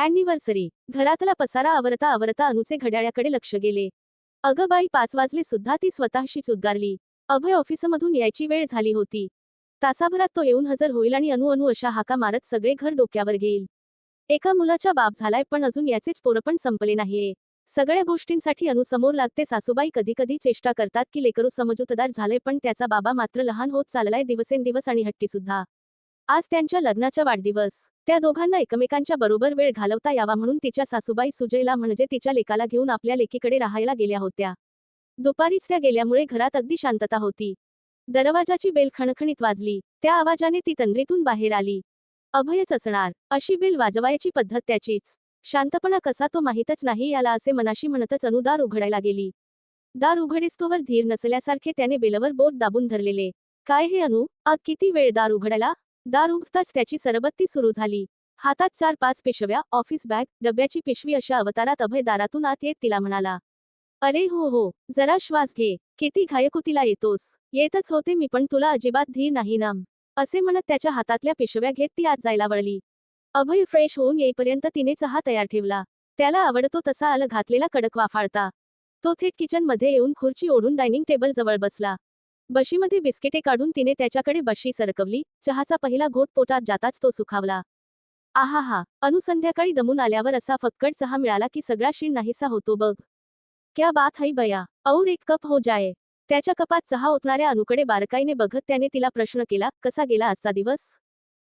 Anniversary. घरातला पसारा आवरता आवरता अनुचे घड्याळ्याकडे लक्ष गेले. अगं बाई पाच वाजले सुद्धा ती स्वतःशीच उद्गारली. अभय ऑफिसमधून यायची वेळ झाली होती. तासाभरात तो येऊन हजर होईल आणि अनु अनु अशा हाका मारत सगळे घर डोक्यावर घेईल. एका मुलाचा बाप झालाय पण अजून याचेच पोरपण संपले नाहीये. सगळ्या गोष्टींसाठी अनु समोर लागते सासूबाई कधी कधी चेष्टा करतात की लेकरू समजूतदार झाले पण त्याचा बाबा मात्र लहान होत चाललाय दिवसेंदिवस आणि हट्टी सुद्धा आज त्यांच्या लग्नाचा वाढदिवस. त्या दोघांना एकमेकांच्या बरोबर वेळ घालवता यावा म्हणून तिच्या सासूबाई सुजयला म्हणजे तिच्या लेकाला घेऊन आपल्या लेकीकडे राहायला गेल्या होत्या. दुपारीच त्या गेल्यामुळे घरात अगदी शांतता होती. दरवाजाची बेल खणखणीत वाजली. त्या आवाजाने ती तंद्रीतून बाहेर आली. अभयच असणार अशी बेल वाजवायची पद्धत त्याचीच. शांतपणा कसा तो माहीतच नाही याला असे मनाशी म्हणतच अनुदार उघडायला गेली. दार उघडेस्तोवर धीर नसल्यासारखे त्याने बेलवर बोट दाबून धरलेले. काय हे अनु? आग किती वेळ दार उघडायला? दार उघताच त्याची सरबत्ती सुरू झाली. हातात चार पाच पिशव्या ऑफिस बॅग डब्याची पिशवी अशा अवतारात अभय दारातून आत येत तिला म्हणाला अरे हो हो जरा श्वास घे किती घायकुतीला येतोस येतच होते मी पण तुला अजिबात धीर नाही नाम असे म्हणत त्याच्या हातातल्या पिशव्या घेत ती आत जायला वळली. अभय फ्रेश होऊन येईपर्यंत तिने चहा तयार ठेवला. त्याला आवडतो तसा आलं घातलेला कडक वाफाळता. तो थेट किचनमध्ये येऊन खुर्ची ओढून डायनिंग टेबल जवळ बसला. बशीमध्ये बिस्किटे काढून तिने त्याच्याकडे बशी सरकवली. चहाचा पहिला घोट पोटात जाताच तो सुखावला. आहा हा अनु संध्याकाळी दमून आल्यावर असा फक्कड चहा मिळाला की सगळा शीण नाहीसा होतो बघ. क्या बात है बया और एक कप हो जाय त्याच्या कपात चहा ओतणाऱ्या अनुकडे बारकाईने बघत त्याने तिला प्रश्न केला कसा गेला आजचा दिवस?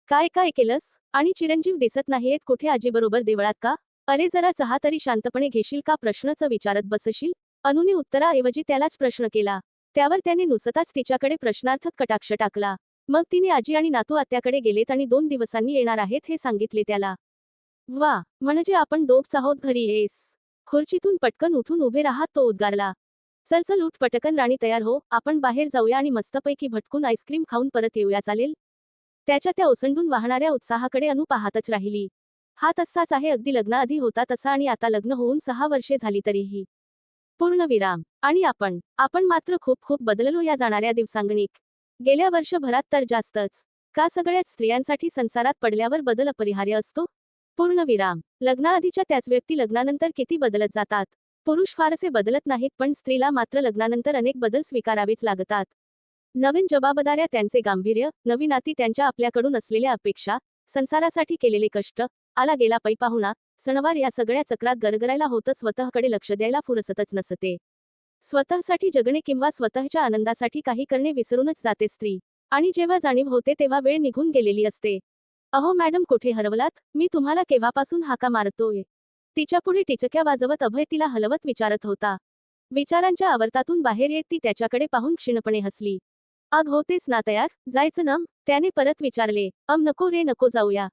काय काय केलंस? आणि चिरंजीव दिसत नाहीयेत कुठे आजीबरोबर देवळात का? अरे जरा चहा तरी शांतपणे घेशील का प्रश्नच विचारत बसशील? अनुने उत्तराऐवजी त्यालाच प्रश्न केला. त्यावर त्याने नुसताच तिच्याकडे प्रश्नार्थक कटाक्ष टाकला. मग तिने आजी आणि नातू आत्याकडे गेलेत आणि दोन दिवसांनी येणार आहेत हे सांगितले त्याला. वा म्हणजे आपण दोघच आहोत घरी येस. खुर्चीतून पटकन उठून उभे राहत तो उद्गारला. चल चल उठ पटकन राणी तयार हो. आपण बाहेर जाऊया आणि मस्तपैकी भटकून आईस्क्रीम खाऊन परत येऊया चालेल? त्याच्या त्या ओसंडून वाहणाऱ्या उत्साहाकडे अनु पाहतच राहिली. हा तसाच आहे अगदी लग्नाआधी होता तसा आणि आता लग्न होऊन सहा वर्षे झाली तरीही. पूर्ण विराम. आणि आपण आपण मात्र खूप खूप बदललो या जाणाऱ्या दिवसांगणिक गेल्या वर्षभरात तर जास्तच. का सगळ्याच स्त्रियांसाठी संसारात पडल्यावर बदल अपरिहार्य असतो? पूर्ण विराम. लग्नाआधीच्या त्याच व्यक्ती लग्नानंतर किती बदलत जातात? पुरुष फारसे बदलत नाहीत पण स्त्रीला मात्र लग्नानंतर अनेक बदल स्वीकारावेच लागतात. नवीन जबाबदाऱ्या त्यांचे गांभीर्य नवी नाती त्यांच्या आपल्याकडून असलेल्या अपेक्षा संसारासाठी केलेले कष्ट आला गेला पै पाहुणा सणवार या सगळ्या चक्रात गरगरायला होतं स्वतःकडे लक्ष द्यायला फुरसतच नसते. स्वतःसाठी जगणे किंवा स्वतःच्या आनंदासाठी काही करणे विसरूनच जाते स्त्री. आणि जेव्हा जाणीव होते तेव्हा वेळ निघून गेलेली असते. अहो मॅडम कुठे हरवलात? मी तुम्हाला केव्हापासून हाका मारतोय? तिच्या पुढे टिचक्या वाजवत अभय तिला हलवत विचारत होता. विचारांच्या आवर्तातून बाहेर येत ती त्याच्याकडे पाहून क्षीणपणे हसली. आग होतेच ना तयार जायचं नम त्याने परत विचारले. अम नको रे नको जाऊया.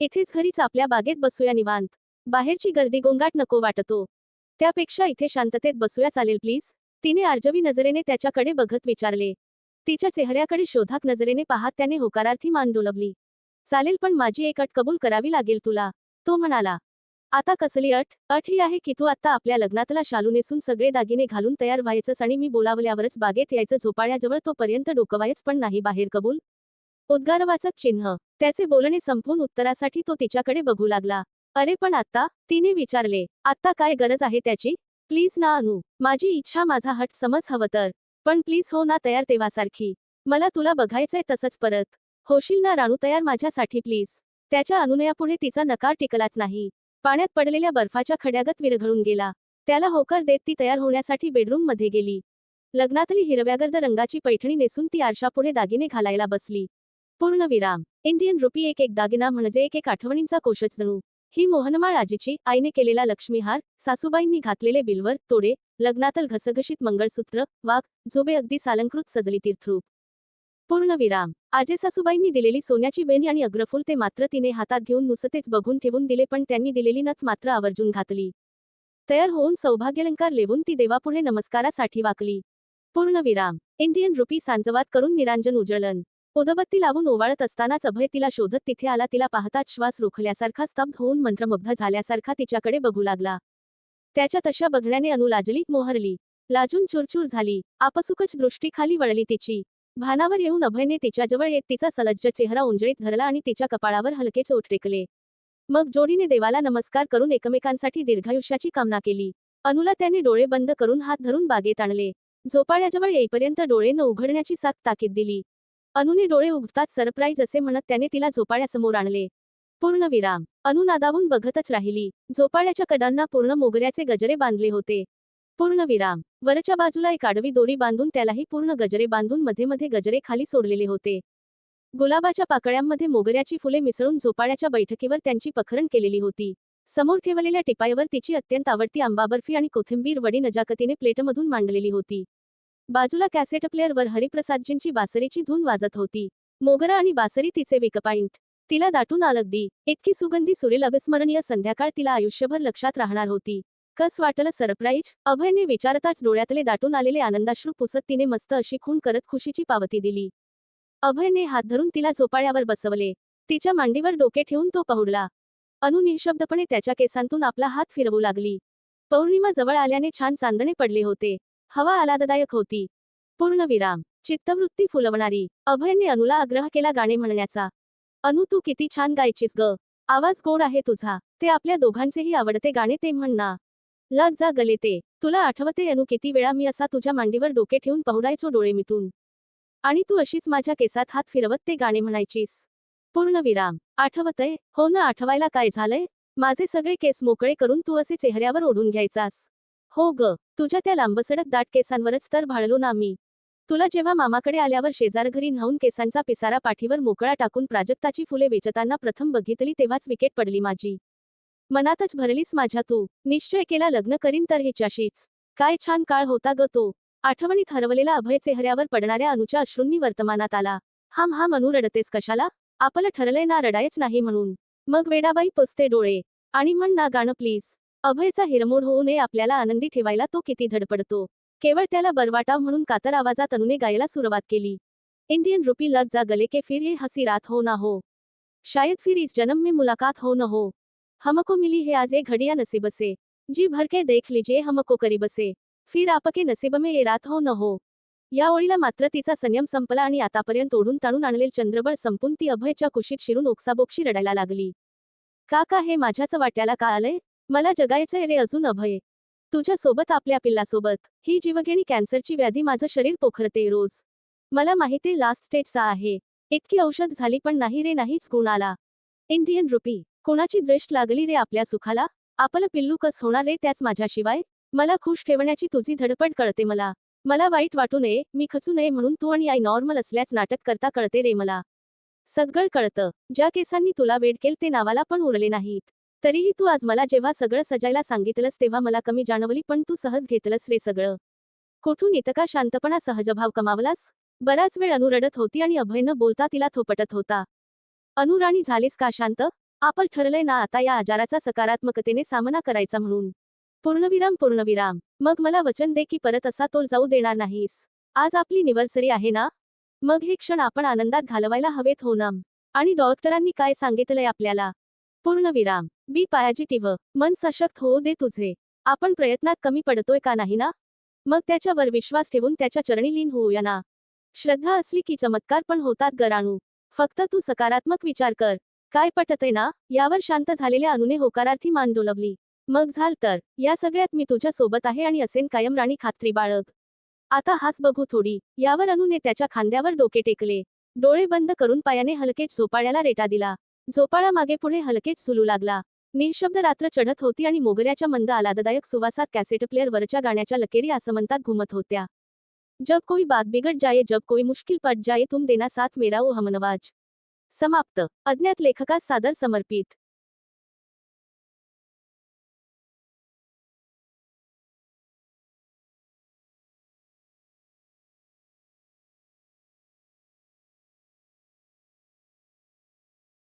इथेच घरीच आपल्या बागेत बसूया निवांत. बाहेरची गर्दी गोंगाट नको वाटतो. त्यापेक्षा इथे शांततेत बसूया चालेल प्लीज. तिने आर्जवी नजरेने त्याच्याकडे बघत विचारले. तिच्या चेहऱ्याकडे शोधाक नजरेने पाहत त्याने होकारार्थी मान डोलवली. चालेल पण माझी एक अट कबूल करावी लागेल तुला. तो म्हणाला. आता कसली अट? अट ही आहे की तू आता आपल्या लग्नातला शालू नेसून सगळे दागिने घालून तयार व्हायचंच आणि मी बोलावल्यावरच बागेत यायचं झोपाळ्याजवळ तोपर्यंत डोकवायच पण नाही बाहेर कबूल? उद्गारवाचक चिन्ह. त्याचे बोलणे संपवून उत्तरासाठी तो तिच्याकडे बघू लागला. अरे पण आत्ता तिने विचारले आत्ता काय गरज आहे त्याची? प्लीज ना अनु माझी इच्छा माझा हट समज हवं तर. पण प्लीज हो ना तयार तेव्हासारखी. मला तुला बघायचंय तसंच परत. होशील ना राणू तयार माझ्यासाठी प्लीज. त्याच्या अनुनयापुढे तिचा नकार टिकलाच नाही. पाण्यात पडलेल्या बर्फाच्या खड्यागत विरघळून गेला. त्याला होकार देत ती तयार होण्यासाठी बेडरूममध्ये गेली. लग्नातली हिरव्यागर्द रंगाची पैठणी नेसून ती आरशापुढे दागिने घालायला बसली. पूर्ण विराम. इंडियन रुपी एक एक दागिना म्हणजे एक एक आठवणींचा कोशच जणू. ही मोहनमाळ आजीची आईने केलेला लक्ष्मीहार सासूबाईंनी घातलेले बिलवर तोडे लग्नातल घसघशीत मंगळसूत्र वाघ झोबे अगदी सालंकृत सजली तीर्थरूप. पूर्णविराम आजे सासूबाईंनी दिलेली सोन्याची वेणी आणि अग्रफूल ते मात्र तिने हातात घेऊन नुसतेच बघून ठेवून दिले पण त्यांनी दिलेली नथ मात्र आवर्जून घातली. तयार होऊन सौभाग्यलंकार लेवून ती देवापुढे नमस्कारासाठी वाकली. पूर्णविराम इंडियन रुपी सांजवात करून निरांजन उजळलन उदबत्ती लावून ओवाळत असतानाच अभय तिला शोधत तिथे आला. तिला पाहताच श्वास रोखल्यासारखा स्तब्ध होऊन मंत्रमुग्ध झाल्यासारखा तिच्याकडे बघू लागला. त्याच्या तशा बघण्याने अनुलाजली मोहरली. लाजून चुरचूर झाली. आपसुकच दृष्टीखाली वळली तिची. भानावर येऊन अभयने तिच्याजवळ येत तिचा सलज्ज चेहरा उंजळीत धरला आणि तिच्या कपाळावर हलके चोट टेकले. मग जोडीने देवाला नमस्कार करून एकमेकांसाठी दीर्घायुष्याची कामना केली. अनुला त्याने डोळे बंद करून हात धरून बागेत आणले. झोपाळ्याजवळ येईपर्यंत डोळे न उघडण्याची साथ ताकीद दिली. अनुने डोळे उघडताच सरप्राईज असे म्हणत त्याने तिला झोपाळ्यासमोर आणले. पूर्ण विराम. अनु नादावून बघतच राहिली. झोपाळ्याच्या कडांना पूर्ण मोगऱ्याचे गजरे बांधले होते. पूर्ण विराम. वरच्या बाजूला एक आडवी दोरी बांधून त्यालाही पूर्ण गजरे बांधून मध्ये मध्ये गजरे खाली सोडलेले होते. गुलाबाच्या पाकळ्यांमध्ये मोगऱ्याची फुले मिसळून झोपाळ्याच्या बैठकीवर त्यांची पखरण केलेली होती. समोर ठेवलेल्या टिपाईवर तिची अत्यंत आवडती आंबा बर्फी आणि कोथिंबीर वडी नजाकतीने प्लेटमधून मांडलेली होती. बाजूला कॅसेट प्लेअरवर हरिप्रसादजींची बासरीची धून वाजत होती. मोगरा आणि बासरी तिचे विकपॉइंट. तिला दाटून आलगदी इतकी सुगंधी सुरेल अविस्मरणीय संध्याकाळ तिला आयुष्यभर लक्षात राहणार होती. कस वाटलं सरप्राईज? अभयने विचारताच डोळ्यातले दाटून आलेले आनंदाश्रू पुसत तिने मस्त अशी खून करत खुशीची पावती दिली. अभयने हात धरून तिला झोपाळ्यावर बसवले. तिच्या मांडीवर डोके ठेवून तो पहुडला. अनु निशब्दपणे त्याच्या केसांतून आपला हात फिरवू लागली. पौर्णिमा जवळ आल्याने छान चांदणे पडले होते. हवा आल्हाददायक होती. पूर्णविराम चित्तवृत्ती फुलवणारी. अभयने अनुला आग्रह केला गाणे म्हणण्याचा. अनु तू किती छान गायचीस ग. आवाज गोड आहे तुझा. ते आपल्या दोघांचेही आवडते गाणे ते म्हणणा लग जा गले ते. तुला आठवते अनु किती वेळा मी असा तुझ्या मांडीवर डोके ठेवून पहुडायचो डोळे मिटून. आणि तू अशीच माझ्या केसात हात फिरवत ते गाणे म्हणायचीस. पूर्णविराम आठवतय? हो ना आठवायला काय झालंय? माझे सगळे केस मोकळे करून तू असे चेहऱ्यावर ओढून घ्यायचास. हो ग तुझ्या त्या लांबसडक दाट केसांवरच तर भाळलो ना मी. तुला जेव्हा मामाकडे आल्यावर शेजार घरी न्हावून केसांचा पिसारा पाठीवर मोकळा टाकून प्राजक्ताची फुले वेचताना प्रथम बघितली तेव्हाच विकेट पडली माझी. मनातच भरलीस माझ्या तू निश्चय केला लग्न करीन तर हिच्याशीच. काय छान काळ होता ग तो. आठवणीत हरवलेला अभय चेहऱ्यावर पडणाऱ्या अनुच्या अश्रूंनी वर्तमानात आला. हाम हा मनू रडतेस कशाला? आपलं ठरलंय ना रडायच नाही म्हणून. मग वेडाबाई पुसते डोळे. आणि म्हण ना गाणं प्लीज. अभयचा हिरमोड होऊ नये आपल्याला आनंदी ठेवायला तो किती धडपडतो. केवळ त्याला बरवाटाव म्हणून कातर आवाजात अनुने गायला सुरुवात केली. इंडियन रुपी लग जा गले के फिर ये हसी रात हो ना हो. शायद फिर इस जन्म में मुलाकात हो न हो. हमको मिली है आज ये घड़िया नसीब से. जी भर के देख लीजिए हमको करीब से. फिर आपके नसीब में ये रात हो न हो. या ओळीला मात्र तिचा संयम संपला आणि आतापर्यंत ओढून ताणून आणलेल चंद्रबळ संपून ती अभयच्या कुशीत शिरून ओक्साबोक्षी रडायला लागली. का का हे माझ्याच वाट्याला का आलंय? मला जगायचंय रे अजून अभय. तुझ्या सोबत आपल्या पिल्लासोबत. ही जीवघेणी कॅन्सरची व्याधी माझं शरीर पोखरते रोज. मला माहिती लास्ट स्टेजचा आहे. इतकी औषध झाली पण नाही रे नाहीच कुणाला आला. इंडियन रुपी कोणाची दृष्ट लागली रे आपल्या सुखाला? आपलं पिल्लू कस होणार रे त्याच माझ्याशिवाय? मला खुश ठेवण्याची तुझी धडपड कळते मला. मला वाईट वाटू नये मी खचू नये म्हणून तू आणि आई नॉर्मल असल्याच नाटक करता कळते रे मला. सगळं कळतं. ज्या केसांनी तुला वेड केल ते नावाला पण उरले नाहीत. तरीही तू आज मला जेव्हा सगळं सजायला सांगितलंस तेव्हा मला कमी जाणवली पण तू सहज घेतलंस रे सगळं. कोठून इतका शांतपणा सहजभाव कमावलास? बराच वेळ अनु रडत होती आणि अभयनं बोलता तिला थोपटत होता. अनुराणी झालीस का शांत? आपण ठरलंय ना आता या आजाराचा सकारात्मकतेने सामना करायचा म्हणून. पूर्णविराम पूर्णविराम. मग मला वचन दे की परत असा तोल जाऊ देणार नाहीस. आज आपली निवर्सरी आहे ना? मग हे क्षण आपण आनंदात घालवायला हवेत हो ना? आणि डॉक्टरांनी काय सांगितलंय आपल्याला? पूर्णविराम बी पॉझिटिव्ह. मन सशक्त होऊ दे तुझे. आपण प्रयत्नात कमी पडतोय का नाही ना? मग त्याच्यावर विश्वास ठेवून त्याच्या चरणी लीन होऊया ना. श्रद्धा असली की चमत्कार पण होतात गराणू. फक्त तू सकारात्मक विचार कर. काय पटते ना? यावर शांत झालेल्या अनुने होकारार्थी मान डोलवली. मग झाल तर? या सगळ्यात मी तुझ्या सोबत आहे आणि असेन कायम राणी खात्री बाळग. आता हास बघू थोडी. यावर अनुने त्याच्या खांद्यावर डोके टेकले. डोळे बंद करून पायाने हलकेच झोपाळ्याला रेटा दिला. झोपाळा मागे पुढे हलकेच सुलू लागला. निःशब्द रात्र चढत होती आणि मोगऱ्याच्या मंद आलाददायक सुवासात कॅसेट प्लेअर वरच्या गाण्याच्या लकेरी आसमंतात घुमत होत्या. जब कोई बात बिगड़ जाये जब कोई मुश्किल पट जाए तुम देना साथ मेरा ओ हमनवाज. समाप्त. अज्ञात लेखकास सादर समर्पित.